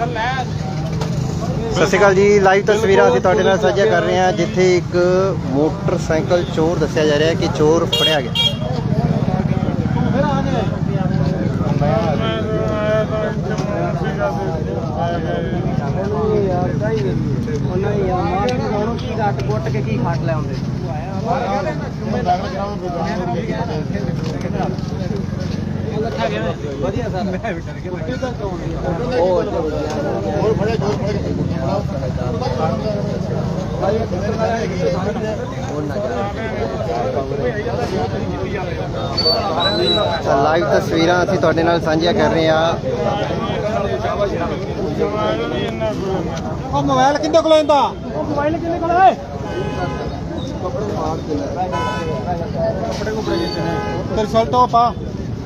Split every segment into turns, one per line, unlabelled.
ਸਤਿ ਸ਼੍ਰੀ ਅਕਾਲ ਜੀ ਲਾਈਵ ਤਸਵੀਰਾਂ ਅਸੀਂ ਤੁਹਾਡੇ ਨਾਲ ਸਾਂਝਾ ਕਰ ਰਹੇ ਹਾਂ ਜਿੱਥੇ ਇੱਕ ਮੋਟਰਸਾਈਕਲ ਚੋਰ ਦੱਸਿਆ ਜਾ ਰਿਹਾ ਹੈ ਕਿ ਚੋਰ ਫੜਿਆ ਗਿਆ।
ਉਹਨਾਂ ਹੀ ਮਾਰ ਕੇ ਉਹਨੂੰ ਕੀ ਘੱਟ ਕੁੱਟ ਕੇ ਕੀ ਖੱਟ ਲੈ ਆਉਂਦੇ। ਵਧੀਆ ਸਰ। ਮੈਂ ਵੀ ਡਰ ਗਿਆ। ਉਹ
ਹੋਰ ਫੜਿਆ ਜੋਰ ਫੜ ਕੇ
ਤਾਂ ਲਾਈਵ ਤਸਵੀਰਾਂ ਅਸੀਂ ਤੁਹਾਡੇ ਨਾਲ ਸਾਂਝੀਆਂ ਕਰ ਰਹੇ ਹਾਂ।
ਉਹ ਮੋਬਾਈਲ ਕਿੰਨੇ ਕੋਲ ਆਂਦਾ ਉਹ ਮੋਬਾਈਲ ਕਿੰਨੇ ਕੋਲ ਹੈ? ਕੱਪੜੇ ਕੁਪੜੇ ਜਿੱਤੇ ਨੇ ਤੇਰੀ ਸ਼ਰਟ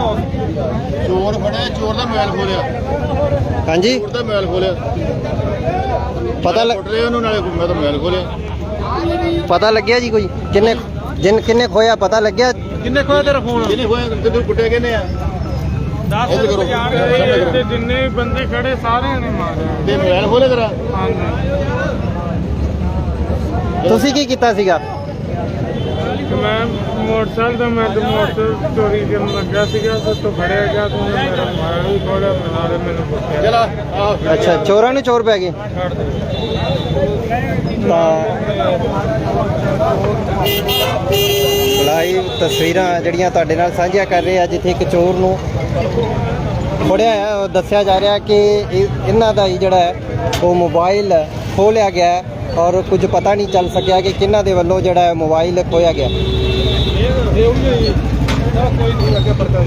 ਚੋਰ
ਫੜਿਆ ਚੋਰ ਦਾ ਮੋਬਾਈਲ ਖੋਲਿਆ।
ਹਾਂਜੀ?
ਚੋਰ ਦਾ ਮੋਬਾਈਲ ਖੋਲਿਆ।
ਪਤਾ ਲੱਗ
ਲਿਆ ਉਹਨੂੰ ਨਾਲੇ ਮੈਂ ਤਾਂ ਮੋਬਾਈਲ ਖੋਲਿਆ।
ਪਤਾ ਲੱਗਿਆ ਜੀ ਕੋਈ? ਕਿੰਨੇ ਜਿੰਨ ਕਿੰਨੇ ਖੋਇਆ ਪਤਾ ਲੱਗਿਆ?
ਕਿੰਨੇ ਖੋਇਆ ਤੇਰਾ ਫੋਨ?
ਇਹਨੇ ਹੋਇਆ ਕਿਤੇ ਕੁੱਟਿਆ ਕਿਹਨੇ ਆ?
10
ਇੱਧਰ ਕਰੋ।
ਰੁਪਏ ਤੇ ਜਿੰਨੇ ਬੰਦੇ ਖੜੇ ਸਾਰਿਆਂ ਨੇ ਮਾਰਿਆ।
ਤੇ ਮੋਬਾਈਲ ਖੋਲਿਆ ਤੇਰਾ?
ਹਾਂਜੀ।
ਤੁਸੀਂ ਕੀ ਕੀਤਾ ਸੀਗਾ?
ਮੋਟਰਸਾਈਕਲ ਦਾ ਮੈਂ ਤੇ ਮੋਟਰਸਾਈਕਲ ਚੋਰੀ ਕਰਨ ਲੱਗਾ ਸੀਗਾ ਤੇ ਤੋਂ ਫੜਿਆ ਗਿਆ ਤੂੰ ਮੇਰਾ ਮਾਰ ਵੀ ਖੋਲਿਆ ਨਾਲੇ ਮੈਨੂੰ ਪੁੱਛਿਆ
ਚਲਾ ਆ
ਅੱਛਾ ਚੋਰਾਂ ਨੂੰ ਚੋਰ ਪੈ ਗਏ?
ਛੱਡ ਦੇ
ਤਾਂ ਲਾਈਵ ਤਸਵੀਰਾਂ ਜਿਹੜੀਆਂ ਤੁਹਾਡੇ ਨਾਲ ਸਾਂਝੀਆਂ ਕਰ ਰਹੇ ਆ ਜਿੱਥੇ ਇੱਕ ਚੋਰ ਨੂੰ ਫੜਿਆ ਹੈ ਦੱਸਿਆ ਜਾ ਰਿਹਾ ਕਿ ਇਹ- ਇਹਨਾਂ ਦਾ ਹੀ ਜਿਹੜਾ ਉਹ ਮੋਬਾਈਲ ਖੋਲਿਆ ਗਿਆ ਹੈ। ਔਰ ਕੁਝ ਪਤਾ ਨਹੀਂ ਚੱਲ ਸਕਿਆ ਕਿ ਕਿਹਨਾਂ ਦੇ ਵੱਲੋਂ ਜਿਹੜਾ ਹੈ ਮੋਬਾਈਲ ਖੋਇਆ ਗਿਆ।
ਇਹ ਉਹੀ ਹੈ ਕੋਈ ਨਹੀਂ, ਅੱਗੇ ਪਰਚਾ